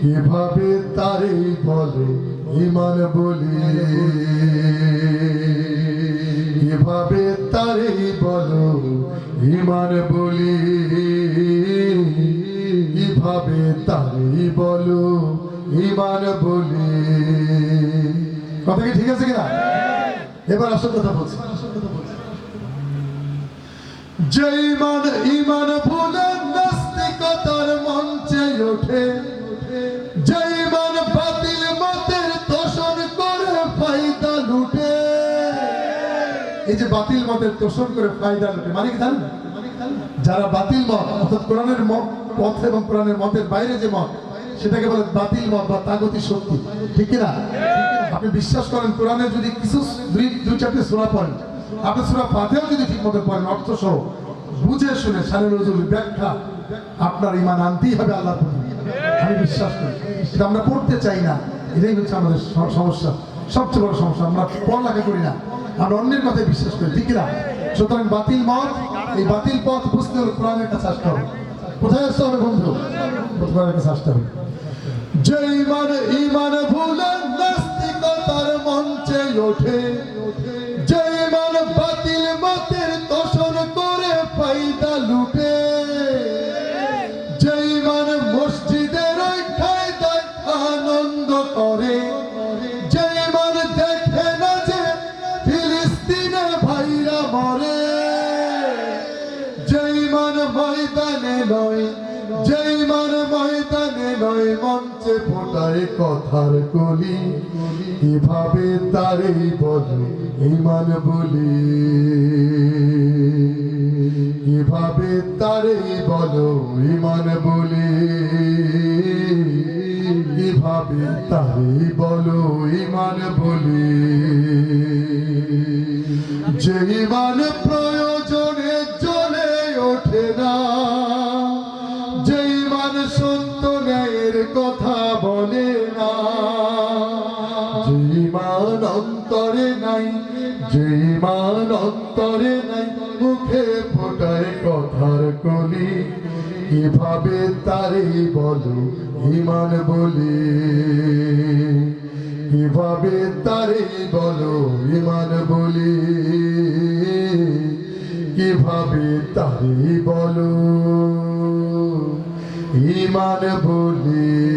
কীভাবে তারে বলে, ইমান বলি। কীভাবে তারে বলো, ইমান বলি। কীভাবে তারে বলো, ইমান বলি। কথা কি ঠিক আছে কিনা? এবার আসল কথা বলছি। যে ইমান ইমান ভুলে এই যে বাতিল মতের তোষণ করে ফায়দা লুটে কি জানেন? যারা বাতিল মত, অর্থাৎ কোরআনের মত, পথ এবং কোরআনের মতের বাইরে যে মত, সেটাকে বলে বাতিল মত বা তাগতি শক্তি। ঠিক কিনা? আপনি বিশ্বাস করেন, কোরআনে যদি কিছু দুই চারটে সোনা পড়েন, আপনি সোনা পাতেও যদি ঠিক মতো পড়েন অর্থ সহ বুঝে শুনে সারে নজরুল ব্যাখ্যা আপনার ইমান আনতেই হবে আল্লাহর প্রতি আমি বিশ্বাস করি। সেটা আমরা পড়তে চাই না। এটাই হচ্ছে আমাদের সমস্যা। সবচেয়ে বড় সমস্যা, আমরা পড়ালেখা করি না। আমরা অন্যের কথায় বিশ্বাস করি, ঠিক না সুতরাং বাতিল মত, এই বাতিল পথ বুঝতে হলে কোরআনের কাছে আসতে হবে। কোথায় আসতে হবে বন্ধু? কোরআনের কাছে আসতে হবে। যে ইমান ইমান ভুলে নাস্তিকতার মঞ্চে ওঠে। যে ইমান ময়দানে নয় যে ইমান ময়দানে নয়, মঞ্চে ফোটায় কথার কলি। কীভাবে তারে বলে ইমান বলি? কীভাবে তারে বলো ইমান বলি? কীভাবে তারে বলো ইমান বলি? যে ইমান অন্তরে নাই যে ইমান অন্তরে নাই, মুখে ফোটায় কথার কলি। কীভাবে তারে বলো ইমান বলি? কীভাবে তারে বলো ইমান বলি? কীভাবে তারে বলো ইমান বলি?